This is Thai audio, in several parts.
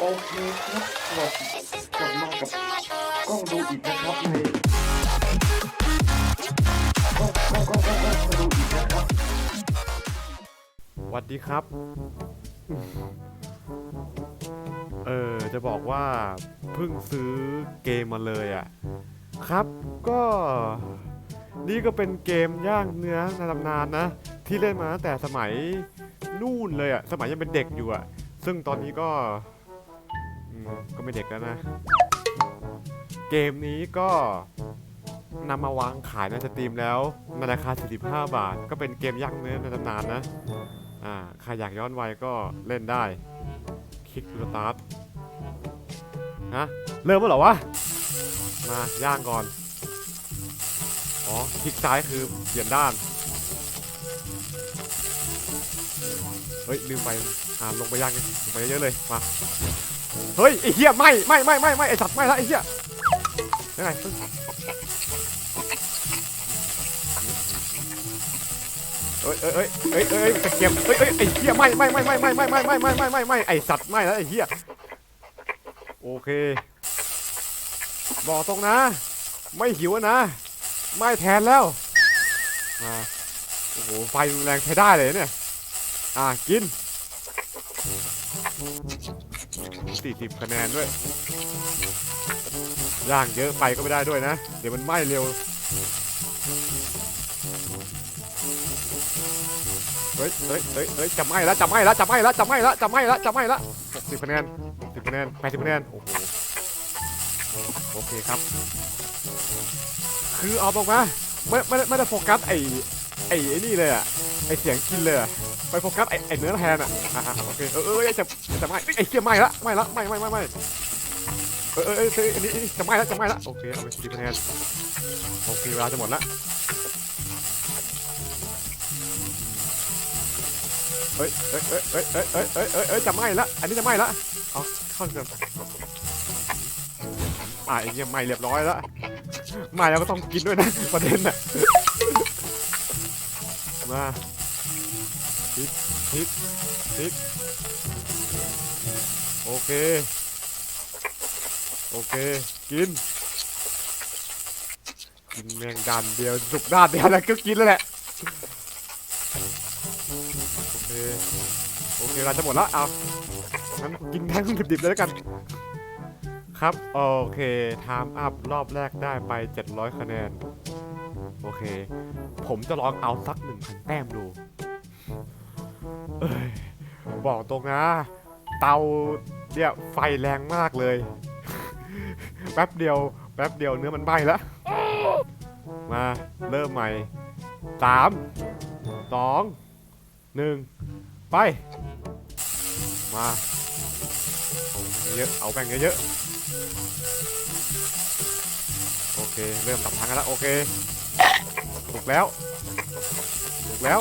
โอเคครับสวัสดีกลับมากับกล้องดูอีกนะครับในกล้องกล้องกล้องกล้องกล้องดูอีกนะครับสวัสดีครับ เออจะบอกว่าเพิ่งซื้อเกมมาเลยอะ่ะ ครับก็นี่ก็เป็นเกมย่างเนื้อในตำนานนะ ที่เล่นมาตั้งแต่สมัยนู่นเลยอะ่ะสมัยยังเป็นเด็กอยู่อะ่ะซึ่งตอนนี้ก็ ก็ไม่เด็กแล้วนะ เกมนี้ก็นำมาวางขายในสตรีมแล้วในราคา 45 บาท ก็เป็นเกมย่างเนื้อในตำนานนะ อ่าใครอยากย้อนวัยก็เล่นได้ คลิกสตาร์ทฮะ เริ่มแล้วเหรอวะ มาย่างก่อน อ๋อ คลิกซ้ายคือเปลี่ยนด้าน เฮ้ย ลืมไปอ่าลงไปย่างลงไปเยอะๆเลย มา เฮ้ยไอ้เหี้ยไม่ไม่ไม่ไม่ไม่ไอ้สัตว์ไม่ละไอ้เหี้ยยังไงเฮ้ยเอ้ยเอ้ยเอ้ยเอ้ยเอ้ยตะเกียบเอ้ยเอ้ยไอ้เหี้ยไม่ไม่ไม่ไม่ไม่ไม่ไม่ไม่ไม่ไม่ไม่ไม่ไอ้สัตว์ไม่ล้วไอ้เหี้ยโอเค บอกตรงนะ ไม่หิวนะ ไม่แทนแล้วมาโอ้โหไฟแรงใช้ได้เลยเนี่ย อะกิน 40 คะแนนด้วย ย่างเยอะไปก็ไม่ได้ด้วยนะ เดี๋ยวมันไหม้เร็ว เฮ้ยเฮ้ยเฮ้ยเฮ้ยจะไหม้แล้วจะไหม้แล้วจะไหม้แล้วจะไหม้แล้วจะไหม้แล้วจะไหม้แล้ว60คะแนน10คะแนน80คะแนนโอ้โหโอเคครับ คือเอาตรงนะไม่ไม่ไม่ได้โฟกัสไอ้ไอ้ไอ้นี่เลยอะไอ้เสียงกินเลยอะ ไปโฟกัสไอ้ไอ้เนื้อแทนอะอะโอเคเออเออจะจะไหม้เอ้ยไอ้เหี้ยไหม้ละไหม้ละไหม้ไหม้ไหม้ไหม้เออเออเออเอออันนี้จะไหม้ละจะไหม้ละโอเคเอาไป10คะแนนโอเคเวลาจะหมดละเอ้ยเอ้ยเอ้ยเอ้ยเอ้ยเอ้ยเอ้ยเอ้ยจะไหม้ละอันนี้จะไหม้ละเอาเข้าเถอะอ่าไอ้เหี้ยไหม้เรียบร้อยและไหม้แล้วก็ต้องกินด้วยนะประเด็นน่ะมา พริกพริกพริกโอเค โอเค กิน กินแมงดานเดียวสุกด้านเดียวแล้วก็กินแล้วแหละ โอเค โอเคเราจะหมดแล้ว เอางั้นกินแท่งดิบๆเลยแล้วกัน ครับ โอเคไทม์อัพรอบแรกได้ไป 700 คะแนน โอเค ผมจะลองเอาสัก1,000แต้มดู เอ้ยบอกตรงนะ เตาเนี่ยไฟแรงมากเลย แป๊บเดียว แป๊บเดียวเนื้อมันไหม้แล้ว มาเริ่มใหม่สามสองหนึ่งไป มาเยอะเอาแบ่งเยอะๆโอเค เริ่มตับทางกันแล้ว โอเค ถูกแล้ว ถูกแล้ว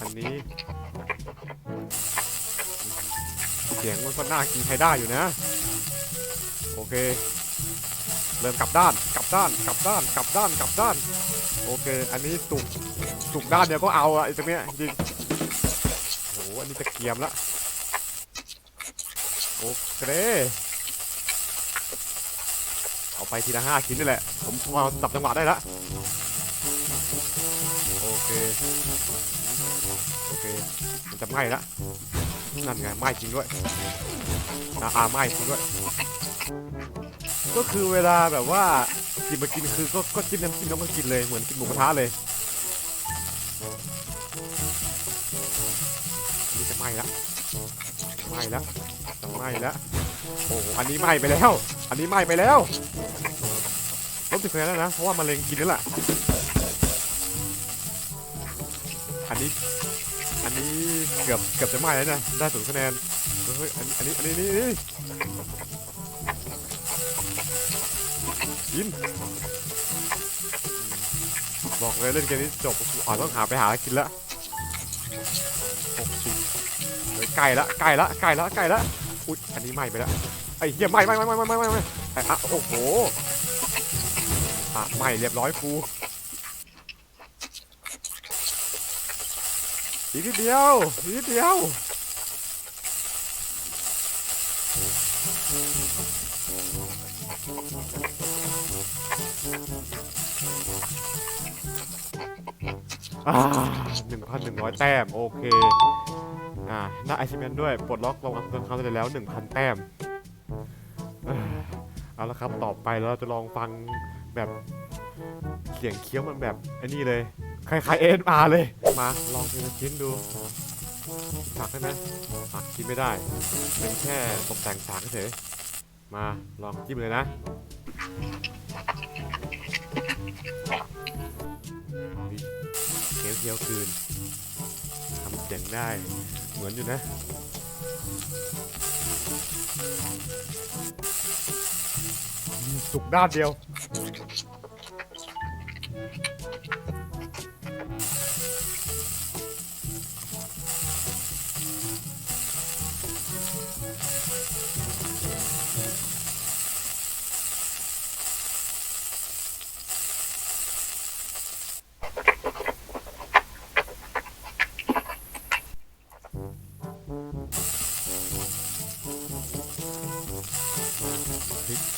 อันนี้เสียงมันก็น่ากินใช้ได้อยู่นะ โอเค เริ่มกลับด้านกลับด้านกลับด้านกลับด้านกลับด้าน โอเค อันนี้สุกสุกด้านเดียวก็เอาอะไอ้ตรงเนี้ยจริงโอ้โหอันนี้จะเกียมละโอเคเอาไปทีละห้าชิ้นนี่แหละ ผมมาจับจังหวะได้ละโอเค จะไหม้ละนั่นไงไหม้จริงด้วยอ่าอ่าไหม้จริงด้วย ก็คือเวลาแบบว่ากินมากินคือก็ก็จิ้มน้ำจิ้มแล้วก็กินเลยเหมือนกินหมูกระทะเลยอันนี้จะไหม้ละไหม้ละจะไหม้ละโอ้อันนี้ไหม้ไปแล้ว อันนี้ไหม้ไปแล้วลบสิบคะแนนแล้วนะเพราะว่ามะเร็งกินแล้วล่ะอันนี้ อันนี้เกือบเกือบจะไหม้แล้วนะ ได้ศูนย์คะแนน เฮ้ย อันนี้อันนี้ อันนี้นี่กิน บอกเลยเล่นเกมนี้จบอ๋อต้องหาไปหาไรกินละหกสิบใกล้ละใกล้ละใกล้ละใกล้ละอุ๊ยอันนี้ไหม้ไปล้วไอ้เหี้ยไหม้ไหม้ไหม้ไหม้ไหม้ไหม้ไหม้ไอ้อะโอ้โหอะไหม้เรียบร้อยครู อีกนิดเดียวอีกนิดเดียวอ่าหนึ่งพันหนึ่งร้อยแต้ม โอเค อ่าได้ไอชิเมนด้วย ปลดล็อกลงอัพเงินเขาได้แล้วหนึ่งพันแต้มเอ้ยเอาละครับ ต่อไปเราจะลองฟังแบบเสียงเคี้ยวมันแบบไอ้นี่เลย คล้ายๆเอ็นอาเลย มาลองทีละชิ้นดูผักได้ไหมผักกินไม่ได้เป็นแค่ตกแต่งฉากเฉยมาลองจิ้มเลยนะเคี้ยวเคี้ยวคืนทำเสียงได้เหมือนอยู่นะสุกด้านเดียว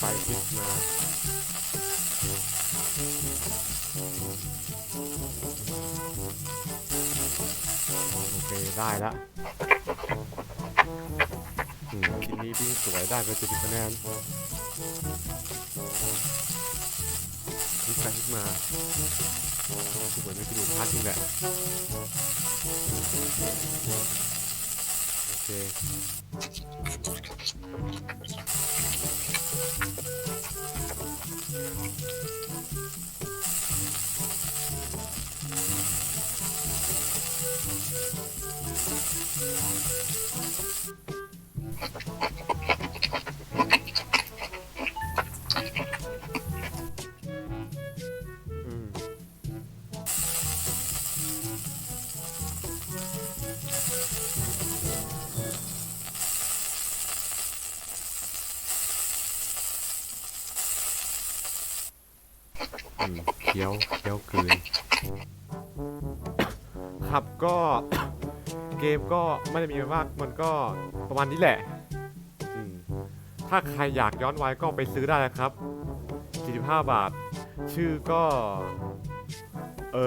ไปพลิกมาโอเคได้ละอืมทีนี้วิ่งสวยได้ไปจะสิบคะแนนพลิกไปพลิกมาเหมือนไม่กินหมูพัดจริงแหละโอเค เคี้ยวเคี้ยวกลืนครับก็ เกมก็ไม่ได้มีมากมันก็ประมาณนี้แหละ ถ้าใครอยากย้อนวัยก็ไปซื้อได้นะครับ 45 บาท ชื่อก็ เอ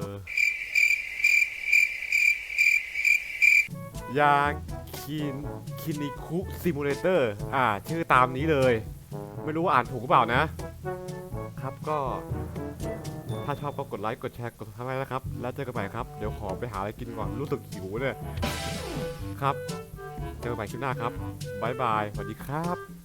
อ ยาคินคินิคุซิมูเลเตอร์ อ่า ชื่อตามนี้เลย ไม่รู้ว่าอ่านถูกหรือเปล่านะ ครับก็ ถ้าชอบก็กดไลค์ กดแชร์ กดทำให้นะครับ แล้วเจอกันใหม่ครับ เดี๋ยวขอไปหาอะไรกินก่อน รู้สึกหิวเลย ครับ เจอกันใหม่คลิปหน้าครับบ๊ายบายสวัสดีครับ